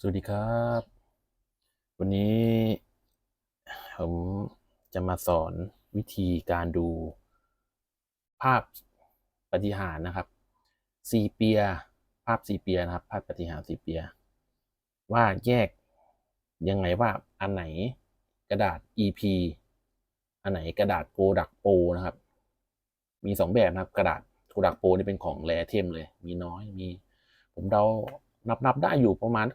สวัสดีครับ วันนี้ผมจะมาสอนวิธีการดูภาพปฏิหารนะครับซีเปีย ภาพซีเปียนะครับ ภาพปฏิหารซีเปีย ว่าแยกยังไงว่าอันไหนกระดาษ EP อันไหนกระดาษโกดักโปนะครับ มีสองแบบนะครับ กระดาษโกดักโปนี่เป็นของแรเทมเลย มีน้อยมี ผมเดานับนับได้อยู่ประมาณ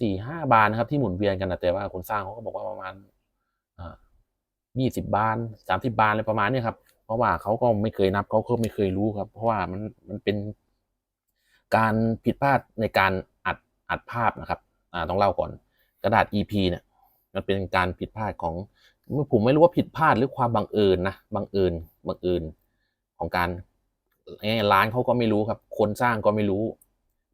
สี่ห้าบานนะครับที่หมุนเวียนกันนะแต่ว่าคนสร้างเขาก็บอกว่าประมาณยี่สิบบานสามสิบบานอะไรประมาณนี้ครับ เพราะว่าเขาก็ไม่เคยนับเขาก็ไม่เคยรู้ครับ เพราะว่ามันมันเป็นการผิดพลาดในการอัดอัดภาพนะครับอ่าต้องเล่าก่อนกระดาษ EP เนี่ยมันเป็นการผิดพลาดของผมไม่รู้ว่าผิดพลาดหรือความบังเอิญนะบังเอิญบังเอิญของการร้านเขาก็ไม่รู้ครับ คนสร้างก็ไม่รู้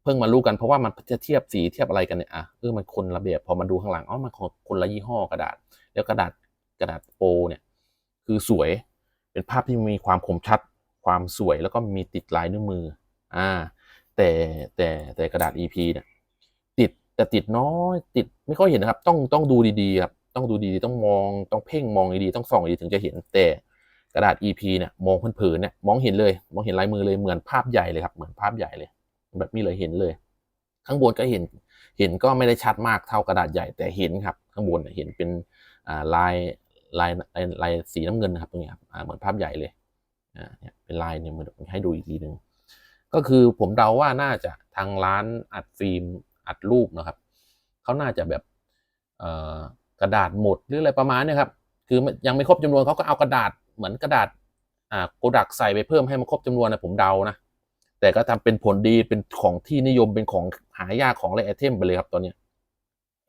เพิ่งมารู้กันเพราะว่ามันจะเทียบสีเทียบอะไรกันเนี่ยอะเออมันคนละแบบพอมาดูข้างหลังอ๋อมันคนละยี่ห้อกระดาษ แล้วกระดาษกระดาษโปรเนี่ยคือสวยเป็นภาพที่มีความคมชัด ความสวยแล้วก็มีติดลายนิ้วมืออ่าแต่แต่แต่กระดาษ EP เนี่ยติดแต่ติดน้อยติดไม่ค่อยเห็นนะครับ ต้องต้องดูดีๆครับต้องดูดีๆต้องมองต้องเพ่งมองดีๆต้องส่องดีถึงจะเห็นแต่กระดาษ EP เนี่ยมองเผินๆเนี่ยมองเห็นเลย มองเห็นลายมือเลยเหมือนภาพใหญ่เลยครับเหมือนภาพใหญ่เลย แบบนี้เลยเห็นเลย ข้างบนก็เห็นเห็นก็ไม่ได้ชัดมากเท่ากระดาษใหญ่แต่เห็นครับ ข้างบนเห็นเป็นลายลายลายลายสีน้ำเงินนะครับตรงนี้ครับเหมือนภาพใหญ่เลยอ่าเนี่ยเป็นลายเนี่ยมันให้ดูอีกทีหนึ่งก็คือผมเดาว่าน่าจะทางร้านอัดฟิล์มอัดรูปนะครับเขาน่าจะแบบกระดาษหมดหรืออะไรประมาณเนี้ครับคือยังไม่ครบจำนวนเขาก็เอากระดาษเหมือนกระดาษอ่าโกดักใส่ไปเพิ่มให้มันครบจำนวนนะผมเดานะ แต่ก็ทำเป็นผลดีเป็นของที่นิยมเป็นของหายากของไรไอเทมไปเลยครับตอนเนี้ย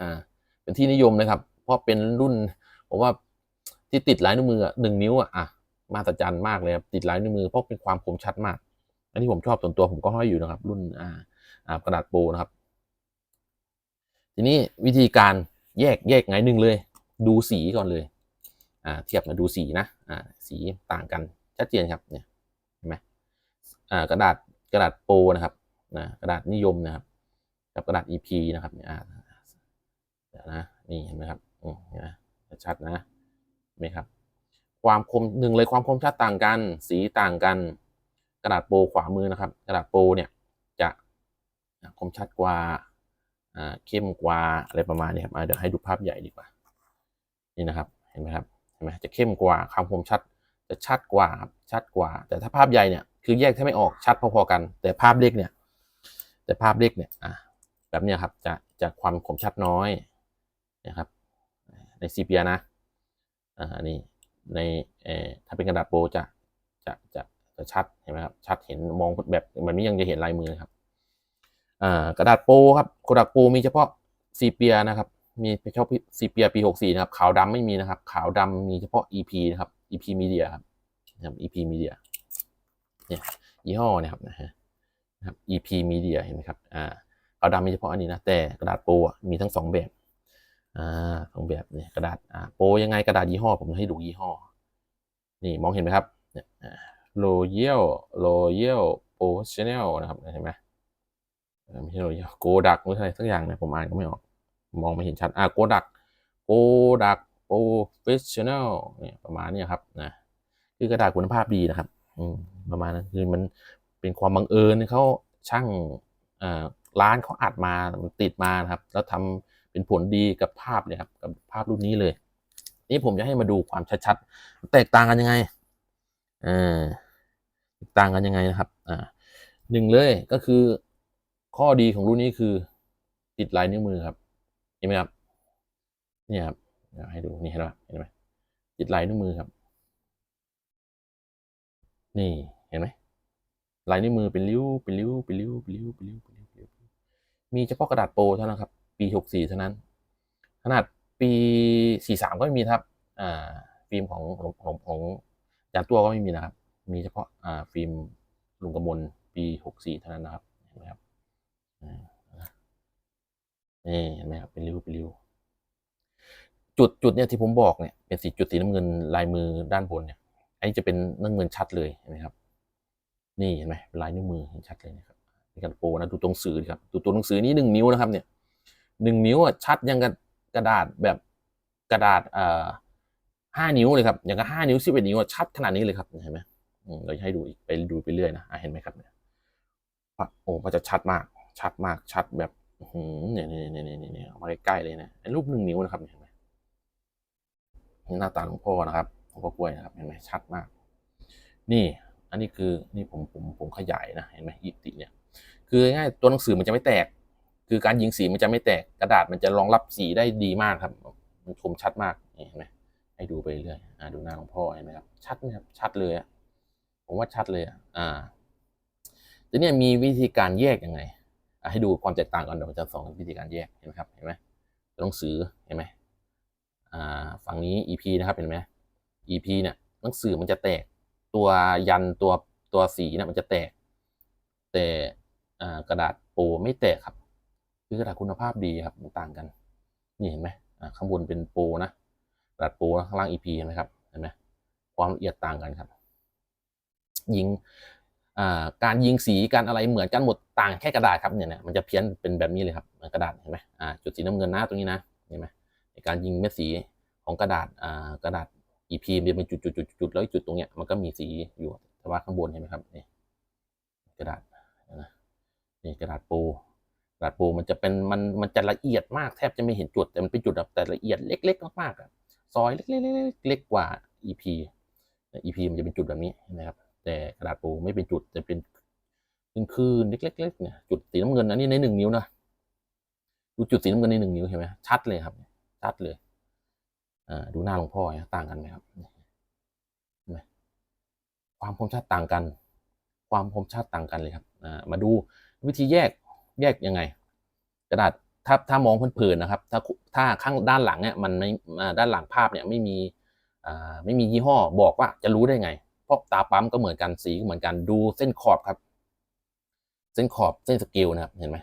อ่า เป็นที่นิยมนะครับ เพราะเป็นรุ่นผมว่าที่ติดลายนิ้วมือหนึ่งนิ้วอะมาตรจันมากเลยครับติดลายนิ้วมือเพราะเป็นความคมชัดมาก อันนี้ผมชอบส่วนตัวผมก็ห้อยอยู่นะครับ รุ่นอ่าอ่ากระดาษโปรนะครับ ทีนี้วิธีการแยกแยกไงหนึ่งเลย ดูสีก่อนเลย อ่า เทียบมาดูสีนะอ่าสีต่างกันชัดเจนครับเนี่ยเห็นไหมอ่ากระดาษ กระดาษโปรนะครับนะกระดาษนิยมนะครับ กับกระดาษ EP นะครับเนี่ยเดี๋ยวนะนี่เห็นไหมครับอืมเห็นไหมชัดนะเห็นไหมครับ ความคมหนึ่งเลยความคมชัดต่างกัน สีต่างกัน กระดาษโปรขวามือนะครับ กระดาษโปรเนี่ยจะคมชัดกว่าอ่าเข้มกว่าอะไรประมาณนี้ครับเดี๋ยวให้ดูภาพใหญ่ดีกว่า นี่นะครับ เห็นไหมครับ เห็นไหมจะเข้มกว่าความคมชัด จะชัดกว่าครับชัดกว่า แต่ถ้าภาพใหญ่เนี่ย คือแยกแทบไม่ออกชัดพอๆกัน แต่ภาพเล็กเนี่ย แต่ภาพเล็กเนี่ยอะแบบเนี้ยครับจะจะความคมชัดน้อยนะครับ ในซีเปียนะอ่านนี้ในเอ่อถ้าเป็นกระดาษโปรจะจะจะจะชัดเห็นไหมครับชัดเห็นมองแบบแบบนี้ยังจะเห็นลายมือครับอ่ากระดาษโปรครับกระดาษโปรมีเฉพาะซีเปียนะครับ มีเฉพาะซีเปียปีหกสี่นะครับขาวดำไม่มีนะครับ ขาวดำมีเฉพาะ EP นะครับ EP Media ครับนะครับ EP Media เนี่ยยี่ห้อนี่ยครับนะฮะนะครับ EP Media เห็นไหมครับอ่าขาวดำมีเฉพาะอันนี้นะแต่กระดาษโปรอะมีทั้งสองแบบอ่าสองแบบเนี่ยกระดาษอ่าโปรยังไงกระดาษยี่ห้อผมให้ดูยี่ห้อ นี่มองเห็นไหมครับเนี่ยโรเยลโรเยลโปรชแนลนะครับเห็นไหมไม่ใช่โรเยลโกดักไม่ใช่สักอย่างเนี่ยผมอ่านก็ไม่ออกมองไม่เห็นชัดอะโกดักโกดักโปรเฟชชั่น a ลเนี่ยประมาณนี้ครับนะคือกระดาษคุณภาพดีนะครับ อืม ประมาณนั้นคือมันเป็นความบังเอิญเขาช่างร้านเขาอัดมามันติดมานะครับ แล้วทำเป็นผลดีกับภาพเนี่ยครับกับภาพรุ่นนี้เลย นี่ผมจะให้มาดูความชัดๆแตกต่างกันยังไงอ่าต่างกันยังไงนะครับอ่าหนึ่งเลยก็คือข้อดีของรุ่นนี้คือติดลายนิ้วมือครับเห็นไหมครับเนี่ยครับให้ดูนี่เห็นไหมเห็นไหมติดลายนิ้วมือครับ นี่ เห็นไหมลายนิ้วมือเป็นริ้วเป็นริ้วเป็นริ้วเป็นริ้วเป็นริ้วเป็นริ้วเป็นริ้วมีเฉพาะกระดาษโปรเท่านั้นครับ ปีหกสี่เท่านั้น ขนาดปีสี่สามก็ไม่มีครับอ่าฟิล์มของของของของจานตัวก็ไม่มีนะครับ มีเฉพาะอ่าฟิล์มลุงกระมลปีหกสี่เท่านั้นนะครับเห็นไหมครับนี่เห็นไหมครับเป็นริ้วเป็นริ้วจุดจุดเนี่ยที่ผมบอกเนี่ยเป็นสีจุดสีน้ำเงินลายมือด้านบนเนี่ยอันนี้จะเป็นน้ำเงินชัดเลยเห็นไหมครับ นี่เห็นไหมลายนิ้วมือเห็นชัดเลยนะครับกระดาษโปนะดูตรงสื่อครับดูตัวหนังสือนี้หนึ่งนิ้วนะครับเนี่ยหนึ่งนิ้วอะชัดยังกับกระดาษแบบกระดาษเอ่อห้านิ้วเลยครับอย่างกับห้านิ้วสิบเอ็ดนิ้วอะชัดขนาดนี้เลยครับเห็นไหมอืมเราจะให้ดูอีกไปดูไปเรื่อยนะะเห็นไหมครับเนี่ยโอ้มันจะชัดมากชัดมากชัดแบบหือเนี่ยเนี่ยเนี่ยเนี่ยเนี่ยมาใกล้ๆเลยนะรูปหนึ่งนิ้วนะครับเห็นไหมหน้าตาหลวงพ่อนะครับหลวงพ่อกล้วยนะครับเห็นไหมชัดมาก นี่ อันนี้คือนี่ผมผมผมขยายนะเห็นไหมอิติเนี่ยคือง่ายตัวหนังสือมันจะไม่แตก คือการยิงสีมันจะไม่แตกกระดาษมันจะรองรับสีได้ดีมากครับ มันคมชัดมากนี่เห็นไหมให้ดูไปเรื่อยอ่าดูหน้าหลวงพ่อเห็นไหมครับชัดไหมครับชัดเลยอะผมว่าชัดเลยอะอ่าทีเนี้ยมีวิธีการแยกยังไงอะให้ดูความแตกต่างก่อนเดี๋ยวผมจะสอนวิธีการแยกเห็นไหมครับเห็นไหมตัวหนังสือเห็นไหมอ่าฝั่งนี้ EP นะครับเห็นไหม EP เนี่ยหนังสือมันจะแตก ตัวยันตัวตัวสีเนี่ยมันจะแตก แต่กระดาษโปรไม่แตกครับ คือกระดาษคุณภาพดีครับต่างกัน นี่เห็นไหมข้างบนเป็นโปรนะกระดาษโปรข้างล่าง EP เห็นไหมครับเห็นไหมความละเอียดต่างกันครับ ยิงการยิงสีการอะไรเหมือนกันหมดต่างแค่กระดาษครับเนี่ยนะมันจะเพี้ยนเป็นแบบนี้เลยครับกระดาษเห็นไหมจุดสีน้ำเงินหน้าตรงนี้นะเห็นไหมในการยิงเม็ดสีของกระดาษกระดาษ EP มันจะเป็นจุดจุดจุดแล้วจุดตรงเนี้ยมันก็มีสีอยู่แต่ว่าข้างบนเห็นไหมครับนี่กระดาษนะนี่กระดาษโปรกระดาษโปรมันจะเป็นมันมันจะละเอียดมากแทบจะไม่เห็นจุดแต่มันเป็นจุดแบบแต่ละเอียดเล็กๆมากๆอะซอยเล็กๆเล็กกว่า EP EP มันจะเป็นจุดแบบนี้เห็นะครับ แต่กระดาษโปรไม่เป็นจุดจะเป็นคืนๆเล็กๆเนี่ยจุดสีน้ำเงินอันนี้ในหนึ่งนิ้วนะดูจุดสีน้ำเงินในหนึ่งนิ้วเห็นไหมชัดเลยครับ ชัดเลย ดูหน้าหลวงพ่อเนี่ยต่างกันไหมครับเห็นไหมความคมชัดต่างกัน ความคมชัดต่างกันเลยครับมาดูวิธีแยกแยกยังไง กระดาษถ้าถ้ามองเผินๆนะครับ ถ้าถ้าข้างด้านหลังเนี่ยมันไม่ด้านหลังภาพเนี่ยไม่มีไม่มียี่ห้อบอกว่าจะรู้ได้ไงเพราะตาปั๊มก็เหมือนกันสีก็เหมือนกันดูเส้นขอบครับ เส้นขอบเส้นสเกลนะครับเห็นไหม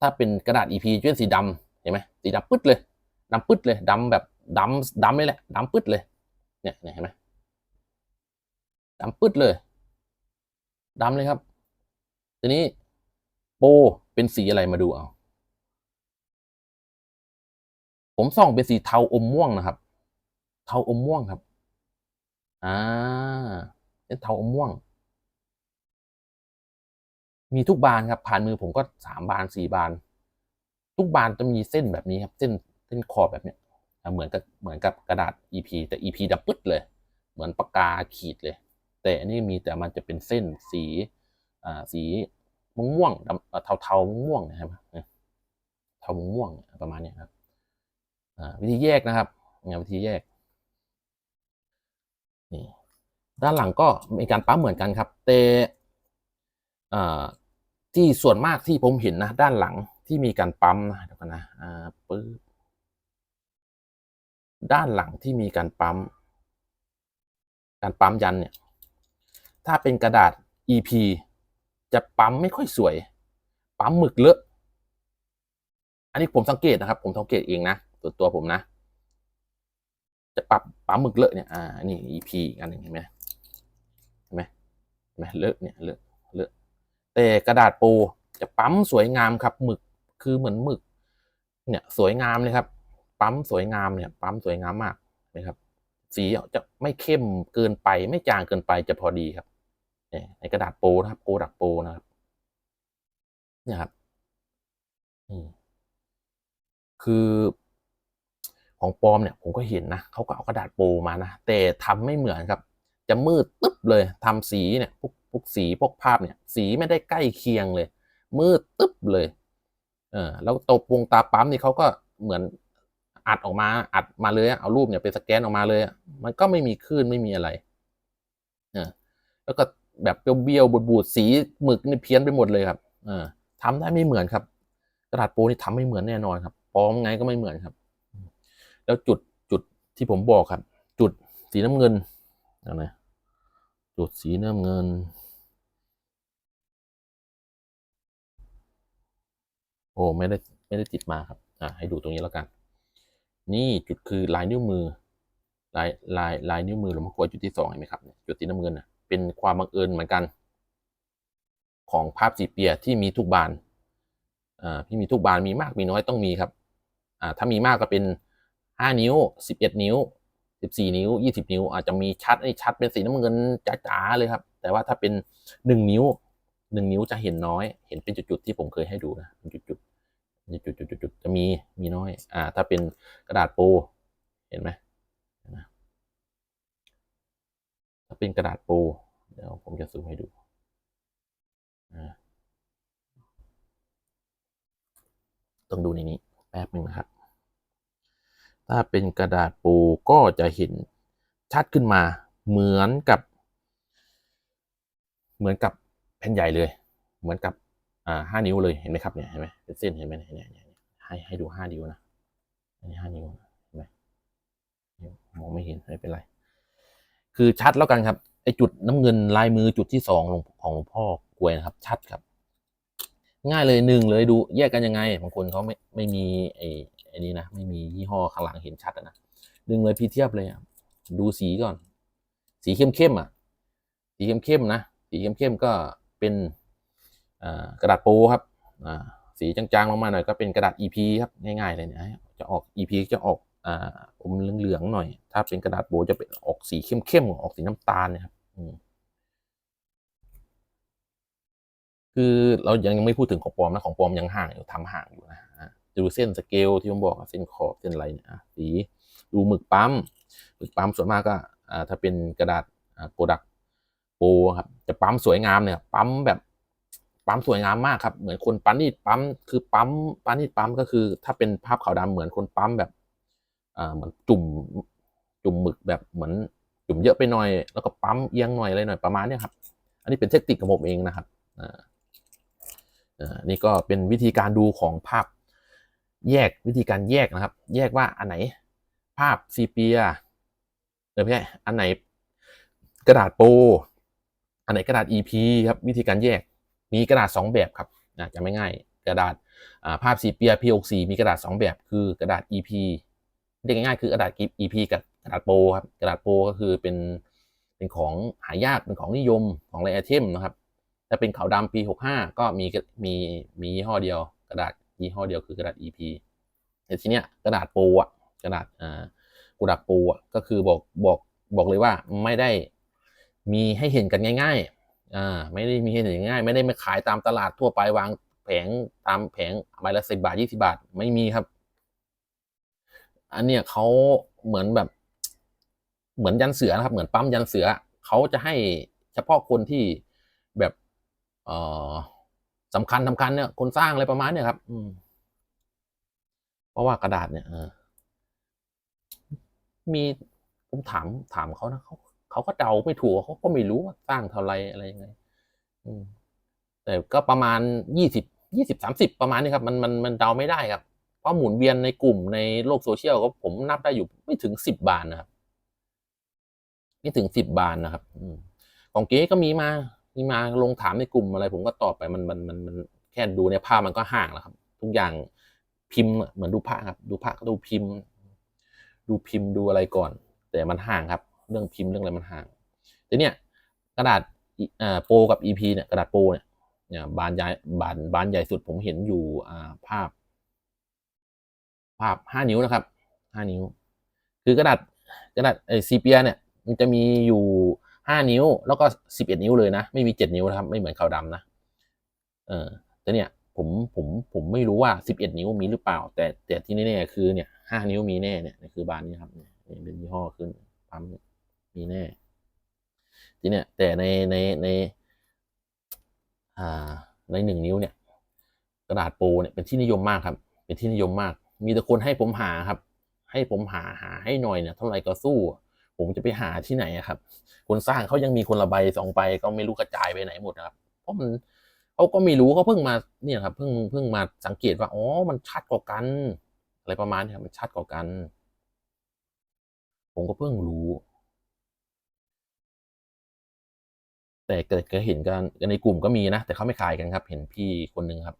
ถ้าเป็นกระดาษ EP เป็นสีดำเห็นไหมสีดำปึ๊ดเลยดำปึ๊ดเลยดำแบบ ดำดำเลยแหละดำปึ๊ดเลย เนี่ยเห็นไหมดำปึ๊ดเลยดำเลยครับ ทีนี้โปเป็นสีอะไรมาดูเอา ผมส่องเป็นสีเทาอมม่วงนะครับ เทาอมม่วงครับ อ่าเป็นเทาอมม่วง มีทุกบานครับ ผ่านมือผมก็สามบานสี่บาน ทุกบานจะมีเส้นแบบนี้ครับ เส้นเส้นขอบแบบเนี้ย เหมือนกับเหมือนกับกระดาษ EP แต่ EP ดำปึ๊ดเลย เหมือนปากกาขีดเลย แต่อันนี้มีแต่มันจะเป็นเส้นสีอ่าสีม่วงๆเทาเทาๆม่วงๆนะครับเทาม่วงประมาณนี้ครับวิธีแยกนะครับงานวิธีแยกนี่ด้านหลังก็มีการปั๊มเหมือนกันครับแต่อ่าที่ส่วนมากที่ผมเห็นนะ ด้านหลังที่มีการปั๊มนะเดี๋ยวกันนะอ่าปึ๊บ ด้านหลังที่มีการปั๊ม การปั๊มยันเนี่ย ถ้าเป็นกระดาษ EP จะปั๊มไม่ค่อยสวย ปั๊มหมึกเลอะ อันนี้ผมสังเกตนะครับ ผมสังเกตเองนะตัวตัวผมนะ จะปรับปั๊มหมึกเลอะเนี่ย อ่า นี่ EP อันหนึ่งเห็นไหมเห็นไหมเห็นไหมเลอะเนี่ยเลอะเลอะแต่กระดาษโปรจะปั๊มสวยงามครับหมึก คือเหมือนหมึก เนี่ยสวยงามเลยครับ ปั๊มสวยงามเนี่ย ปั๊มสวยงามมากนะครับ สีจะไม่เข้มเกินไป ไม่จางเกินไปจะพอดีครับในกระดาษโปรนะครับโปรดักโปรนะครับเนี่ยครับคือของปลอมเนี่ยผมก็เห็นนะเขาก็เอากระดาษโปรมานะแต่ทำไม่เหมือนครับ จะมืดตึ๊บเลยทำสีเนี่ยพวกพวกสีพวกภาพเนี่ย สีไม่ได้ใกล้เคียงเลย มืดตึ๊บเลย เออแล้วตบวงตาปั๊มนี่เขาก็เหมือน อัดออกมาอัดมาเลยเอารูปเนี่ยไปสแกนออกมาเลยมันก็ไม่มีคลื่นไม่มีอะไรเออแล้วก็แบบเบี้ยวๆบูดๆสีหมึกนี่เพี้ยนไปหมดเลยครับเออทำได้ไม่เหมือนครับ กระดาษโปรนี่ทำไม่เหมือนแน่นอนครับปลอมไงก็ไม่เหมือนครับ แล้วจุดจุดที่ผมบอกครับ จุดสีน้ำเงินนะจุดสีน้ำเงินโอ้ไม่ได้ไม่ได้ติดมาครับ อ่าให้ดูตรงนี้แล้วกัน นี่จุดคือลายนิ้วมือ ลายลายลายนิ้วมือหลวงพ่อกลวยจุดที่สองเห็นไหมครับจุดสีน้ำเงินนะเป็นความบังเอิญเหมือนกัน ของภาพสีเปียที่มีทุกบานอ่าที่มีทุกบานมีมากมีน้อยต้องมีครับอ่าถ้ามีมากก็เป็นห้านิ้วสิบเอ็ดนิ้วสิบสี่นิ้วยี่สิบนิ้ว อาจจะมีชัดไอ้ชัดเป็นสีน้ำเงินจ๋าๆเลยครับ แต่ว่าถ้าเป็นหนึ่งนิ้วหนึ่งนิ้วจะเห็นน้อย เห็นเป็นจุดๆที่ผมเคยให้ดูนะเป็นจุดๆ จุดๆจุดจะมีมีน้อย อ่า ถ้าเป็นกระดาษปูเห็นไหมถ้าเป็นกระดาษปูเดี๋ยวผมจะซูมให้ดูอ่าต้องดูในนี้แป๊บหนึ่งนะครับ ถ้าเป็นกระดาษปูก็จะเห็นชัดขึ้นมาเหมือนกับ เหมือนกับแผ่นใหญ่เลย เหมือนกับ อ่าห้านิ้วเลยเห็นไหมครับเนี่ยเห็นไหมเป็นเส้นเห็นไหมเนี่ยเนี่ยให้ให้ดูห้านิ้วนะอันนี้ห้านิ้วนะเห็นไหมมองไม่เห็นไม่เป็นไร คือชัดแล้วกันครับไอจุดน้ำเงินลายมือจุดที่สองของของหลวงพ่อกวยนะครับ ชัดครับ ง่ายเลยหนึ่งเลยดูแยกกันยังไงบางคนเขาไม่ไม่มีไอไอนี้นะไม่มียี่ห้อข้างหลังเห็นชัดนะหนึ่งเลยพี่เทียบเลยดูสีก่อน สีเข้มเข้มอะ สีเข้มเข้มนะสีเข้มเข้มก็เป็น กระดาษโปครับสีจางๆลงมาหน่อยก็เป็นกระดาษ EP ครับง่ายๆเลยเนี่ยจะออก EP จะออกอมเหลืองๆหน่อย ถ้าเป็นกระดาษโปจะเป็นออกสีเข้มๆออกสีน้ำตาลเนะครับคือเรายังยังไม่พูดถึงของปลอมนะของปลอมยังห่างอยู่ทำห่างอยู่นะดูเส้นสเกลที่ผมบอกเส้นขอบเส้นอะไรเนี่ยสีดูหมึกปั๊มหมึกปั๊มส่วนมากก็ถ้าเป็นกระดาษโปรดักโปรครับจะปั๊มสวยงามเนี่ยปั๊มแบบ ปั๊มสวยงามมากครับ เหมือนคนปั๊มนี่ปั๊มคือปั๊มปั๊มนี่ปั๊มก็คือ ถ้าเป็นภาพขาวดำเหมือนคนปั๊มแบบอ่าเหมือนจุ่มจุ่มหมึกแบบเหมือนจุ่มเยอะไปหน่อย แล้วก็ปั๊มเอียงหน่อยอะไรหน่อยประมาณนี้ครับ อันนี้เป็นเทคนิคของผมเองนะครับอ่านี่ก็เป็นวิธีการดูของภาพแยกวิธีการแยกนะครับ แยกว่าอันไหนภาพซีเปียเออไม่ใช่อันไหนกระดาษโป อันไหนกระดาษ EP ครับวิธีการแยก มีกระดาษสองแบบครับนะจะไม่ง่ายกระดาษาภาพซีเปีย P64 มีกระดาษสองแบบ คือกระดาษ EP เรียกง่ายๆคือกระดาษ EP กับกระดาษโปรครับกระดาษโปรก็คือเป็นเป็นของหายากเป็นของนิยมของไรไอเทมนะครับถ้าเป็นขาวดำปี 65 ก็มีมีมียี่ห้อเดียว กระดาษยี่ห้อเดียวคือกระดาษ EP แต่ทีเนี้ยกระดาษโปูอะกระดาษอ่ากระดาษปูอะก็คือบอกบอกบอกเลยว่าไม่ได้มีให้เห็นกันง่าย ๆ อ่าไม่ได้มีให้เห็นง่าย ไม่ได้มาขายตามตลาดทั่วไปวางแผงตามแผงใบละสิบาทยี่สิบาทไม่มีครับ อันเนี้ยเขาเหมือนแบบ เหมือนยันเสือนะครับ เหมือนปั๊มยันเสือเขาจะให้เฉพาะคนที่แบบเออสำคัญสำคัญเนี่ยคนสร้างอะไรประมาณเนี่ยครับอืมเพราะว่ากระดาษเนี่ยเออมีผมถามถามเขานะเขา เขาก็เดาไม่ถูกเขาก็ไม่รู้ว่าสร้างเท่าไรอะไรยังไงแต่ก็ประมาณยี่สิบยี่สิบสามสิบประมาณนี้ครับ มันมันมันเดาไม่ได้ครับ เพราะหมุนเวียนในกลุ่มในโลกโซเชียลก็ผมนับได้อยู่ไม่ถึงสิบบาทนะครับ ไม่ถึงสิบบาทนะครับอของเก๊ก็มีมามีมาลงถามในกลุ่มอะไร ผมก็ตอบไปมันมันมันมันแค่ดูในภาพมันก็ห่างแล้วครับ ทุกอย่างพิมพ์เหมือนดูพระครับ ดูพระดูพิมพ์ ดูพิมพ์ดูอะไรก่อน แต่มันห่างครับ เรื่องพิมพ์เรื่องอะไรมันห่างแต่เนี่ยกระดาษโปรกับอีพีเนี่ยกระดาษโปรเนี่ยเนี่ยบานใหญ่บานบานใหญ่สุดผมเห็นอยู่ภาพ ภาพห้านิ้วนะครับห้านิ้ว คือกระดาษกระดาษไอซีเปียเนี่ย มันจะมีอยู่ห้านิ้ว แล้วก็สิบเอ็ดนิ้วเลยนะ ไม่มีเจ็ดนิ้วนะครับ ไม่เหมือนขาวดำนะ เออแต่เนี่ยผมผมผมไม่รู้ว่าสิบเอ็ดนิ้วมีหรือเปล่า แต่แต่ที่แน่ๆคือเนี่ยห้านิ้วมีแน่เนี่ยคือบานนี้ครับเนี่ยเป็นยี่ห้อขึ้นปั๊มเนี่ย มีแน่ทีเนี่ยแต่ในในในอ่าในหนึ่งนิ้วเนี่ย กระดาษโปเนี่ยเป็นที่นิยมมากครับ เป็นที่นิยมมาก มีแต่คนให้ผมหาครับ ให้ผมหาหาให้หน่อยเนี่ยเท่าไหร่ก็สู้ ผมจะไปหาที่ไหนครับ คนสร้างเขายังมีคนละใบสองใบก็ไม่รู้กระจายไปไหนหมดนะครับ เพราะมันเขาก็ไม่รู้เขาเพิ่งมาเนี่ยครับเพิ่งเพิ่งมาสังเกตว่าอ๋อมันชัดกว่ากัน อะไรประมาณนี้ครับมันชัดกว่ากัน ผมก็เพิ่งรู้ แต่เกิดก็เห็นกันในกลุ่มก็มีนะ แต่เขาไม่ขายกันครับ เห็นพี่คนหนึ่งครับ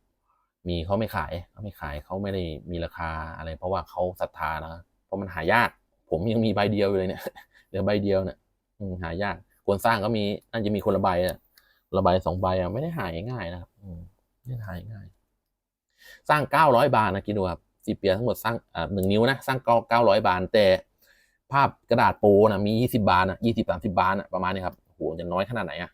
มีเขาไม่ขายเขาไม่ขายเขาไม่ได้มีราคาอะไร เพราะว่าเขาศรัทธานะเพราะมันหายาก ผมยังมีใบเดียวอยู่เลยเนี่ยเหลือใบเดียวเนี่ยหายากคนสร้างก็มีน่าจะมีคนละใบอะระบสองใบอะไม่ได้หายง่ายนะครับไม่ได้หายง่าย สร้างเก้าร้อยบาทนะคิดดูครับซีเปียทั้งหมดสร้างอ่าหนึ่งนิ้วนะสร้างเก้าเก้าร้อยบาทแต่ภาพกระดาษโปนะมียี่สิบาทนะยี่สิบสามสิบาทนะประมาณนี้ครับโหจะน้อยขนาดไหนอะ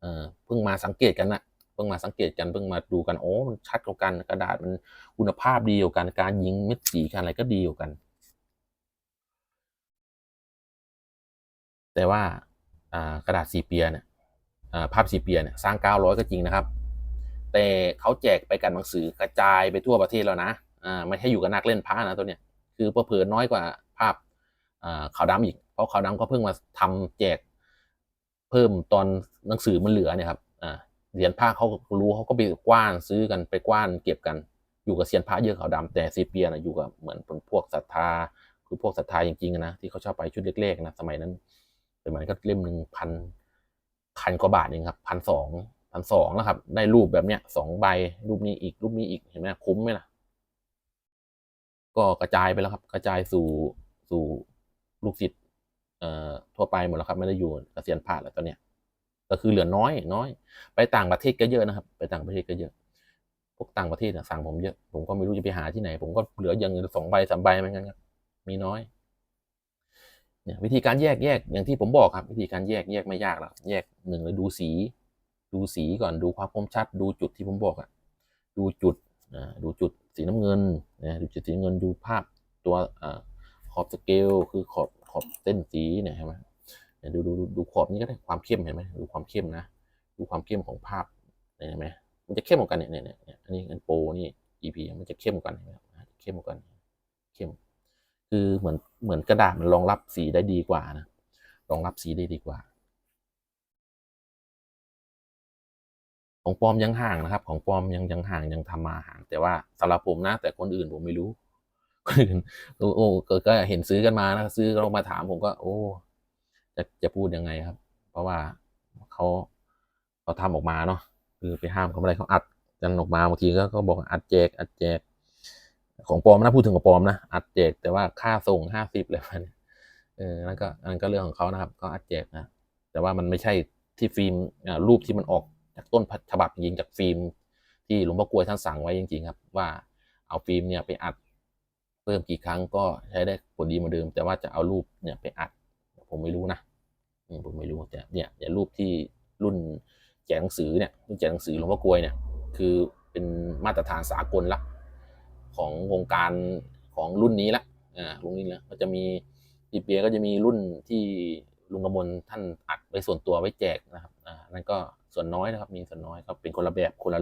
เออเพิ่งมาสังเกตกันนะเพิ่งมาสังเกตกันเพิ่งมาดูกันโอ้มันชัดกว่ากันกระดาษมันคุณภาพดีกว่ากันการยิงเม็ดสีการอะไรก็ดีกว่ากัน แต่ว่ากระดาษซีเปียเนี่ยภาพซีเปียเนี่ยสร้าง 900 ก็จริงนะครับ แต่เขาแจกไปกันหนังสือกระจายไปทั่วประเทศแล้วนะไม่ใช่อยู่กับนักเล่นพระนะตัวเนี้ยคือเผื่อน้อยกว่าภาพอ่าขาวดำอีก เพราะขาวดำก็เพิ่งมาทำแจก พิ่มตอนหนังสือมันเหลือเนี่ยครับอ่าเหรียญผ้าเขารู้เขาก็ไปกว้านซื้อกันไปกว้านเก็บกันอยู่กับเซียนพระเยอะขาวดำแต่ซีเปียนะอยู่กับเหมือนเป็นพวกศรัทธาคือพวกศรัทธาจริงๆนะที่เขาชอบไปชุดเล็กๆนะสมัยนั้นสมัยนั้นก็เล่มหนึ่งพันพันกว่าบาทเองครับพันสองพันสองแล้วครับ ได้รูปแบบเนี้ยสองใบรูปนี้อีกรูปนี้อีกเห็นไหมคุ้มไหมล่ะ ก็กระจายไปแล้วครับ กระจายสู่สู่ลูกศิษย์ ทั่วไปหมดแล้วครับ ไม่ได้อยู่เกษียณผ่านแล้วตอนเนี้ยก็คือเหลือน้อยน้อย ไปต่างประเทศก็เยอะนะครับ ไปต่างประเทศก็เยอะ พวกต่างประเทศนะสั่งผมเยอะ ผมก็ไม่รู้จะไปหาที่ไหน ผมก็เหลืออย่างสองใบสามใบเหมือนกันครับมีน้อยเนี่ยวิธีการแยกแยกอย่างที่ผมบอกครับ วิธีการแยกแยกไม่ยากหรอกแยกหนึ่งเลยดูสี ดูสีก่อนดูความคมชัด ดูจุดที่ผมบอกอะดูจุดอ่าดูจุดสีน้ำเงินนะดูจุดสีเงินดูภาพตัวอ่าขอบสเกลคือขอบ อบเส้นสีเนี่ยเห็นไหมเนี่ยดูดูดูขอบนี้ก็ได้ความเข้มเห็นไหมดูความเข้มนะ ดูความเข้มของภาพเห็นไหมมันจะเข้มกว่ากันเนี่ยเนี่ยเนี่ยเนี่ยอันนี้อันโปรนี่ EP มันจะเข้มกว่ากันเห็นไหมครับเข้มกว่ากันเข้ม คือเหมือนเหมือนกระดาษมันรองรับสีได้ดีกว่านะรองรับสีได้ดีกว่า ของปลอมยังห่างนะครับ ของปลอมยังยังห่างยังทำมาห่างแต่ว่าสำหรับผมนะ แต่คนอื่นผมไม่รู้ คนอื่นโอ้ก็ก็เห็นซื้อกันมานะซื้อก็ลงมาถามผมก็ โอ้ จะจะพูดยังไงครับ เพราะว่าเขาเขาทำออกมาเนาะคือไปห้ามเขาไม่ได้เขาอัดกันออกมาบางทีก็ก็บอกอัดแจกอัดแจก ของปลอมนะพูดถึงของปลอมนะอัดแจกแต่ว่าค่าส่งห้าสิบเลยมันเออนั่นก็อันนั้นก็เรื่องของเขานะครับ ก็อัดแจกนะ แต่ว่ามันไม่ใช่ที่ฟิล์มรูปที่มันออกจากต้นฉบับจริงจากฟิล์มที่หลวงพ่อกลวยท่านสั่งไว้จริงๆครับ ว่าเอาฟิล์มเนี่ยไปอัด เพิ่มกี่ครั้งก็ใช้ได้ผลดีเหมือนเดิม แต่ว่าจะเอารูปเนี่ยไปอัด ผมไม่รู้นะผมไม่รู้แต่เนี่ยเนี่ยรูปที่รุ่นแจกหนังสือเนี่ยรุ่นแจกหนังสือหลวงพ่อกลวยเนี่ยคือเป็นมาตรฐานสากลละของวงการของรุ่นนี้ละอ่ารุ่นนี้แล้วก็จะมีปีเปียก็จะมีรุ่นที่ลุงกมลท่านอัดไว้ส่วนตัวไว้แจกนะครับอ่านั่นก็ส่วนน้อยนะครับมีส่วนน้อยก็เป็นคนละแบบคนละ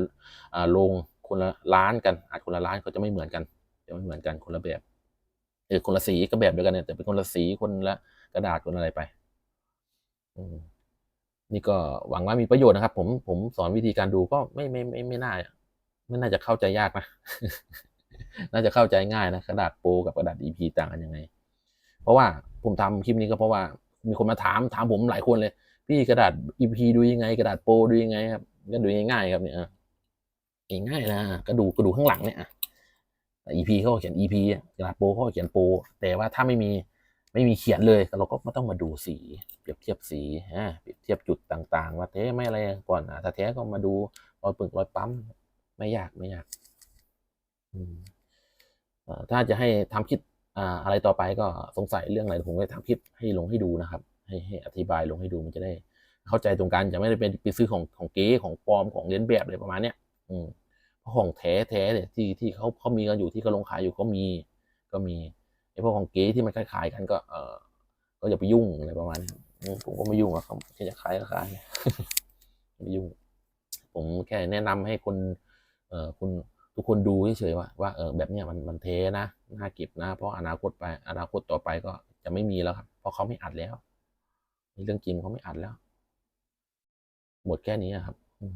อ่าโรงคนละร้านกันอัดคนละร้านก็จะไม่เหมือนกัน จะไม่เหมือนกันคนละแบบเออคนละสีก็แบบเดียวกันเนี่ยแต่เป็นคนละสีคนละกระดาษคนอะไรไป อืมนี่ก็หวังว่ามีประโยชน์นะครับ ผมผมสอนวิธีการดูก็ไม่ไม่ไม่ไม่น่าไม่น่าจะเข้าใจยากนะ น่าจะเข้าใจง่ายนะกระดาษโปรกับกระดาษ EP ต่างกันยังไง เพราะว่าผมทำคลิปนี้ก็เพราะว่า มีคนมาถามถามผมหลายคนเลย พี่กระดาษ EP ดูยังไง กระดาษโปรดูยังไงครับก็ดูง่ายๆครับเนี่ยง่ายนะก็ดูก็ดูข้างหลังเนี่ยอะ แต่ EP เขาก็เขียน EP อะกระดาษโปรเขาก็เขียนโปรแต่ว่าถ้าไม่มีไม่มีเขียนเลยเราก็ไม่ต้องมาดูสีเปรียบเทียบสีฮะเปรียบเทียบจุดต่าง ๆ ว่าแท้ไม่อะไรก่อนอะถ้าแท้ก็มาดูรอยปึกรอยปั๊มไม่ยากไม่ยากอืมถ้าจะให้ทำคลิปอ่าอะไรต่อไปก็สงสัยเรื่องอะไรผมก็ทำคลิปให้ลงให้ดูนะครับ ให้ให้อธิบายลงให้ดูมันจะได้เข้าใจตรงกันจะไม่ได้เป็นไปซื้อของของเก๊ของปลอมของเลียนแบบอะไรประมาณเนี้ย อืม ของแท้แท้เนี่ยที่ที่เขาเขามีกันอยู่ที่เขาลงขายอยู่ก็มีก็มีไอ้พวกของเก๊ที่มันคล้ายๆกันก็เออก็อย่าไปยุ่งอะไรประมาณนี้ผมก็ไม่ยุ่งอะครับแค่จะขายก็ขายไม่ยุ่ง ผมแค่แนะนำให้คนเอ่อคุณทุกคนดูเฉยๆว่าว่าเออแบบเนี้ยมันมันเทนะน่าเก็บนะ เพราะอนาคตไปอนาคตต่อไปก็จะไม่มีแล้วครับ เพราะเขาไม่อัดแล้วเรื่องจริงเขาไม่อัดแล้ว หมดแค่นี้อะครับอื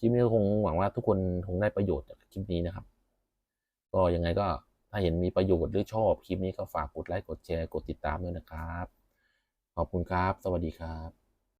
คลิปนี้ก็คงหวังว่าทุกคนคงได้ประโยชน์จากคลิปนี้นะครับ ก็ยังไงก็ถ้าเห็นมีประโยชน์หรือชอบคลิปนี้ก็ฝากกดไลค์กดแชร์กดติดตามด้วยนะครับ ขอบคุณครับ สวัสดีครับ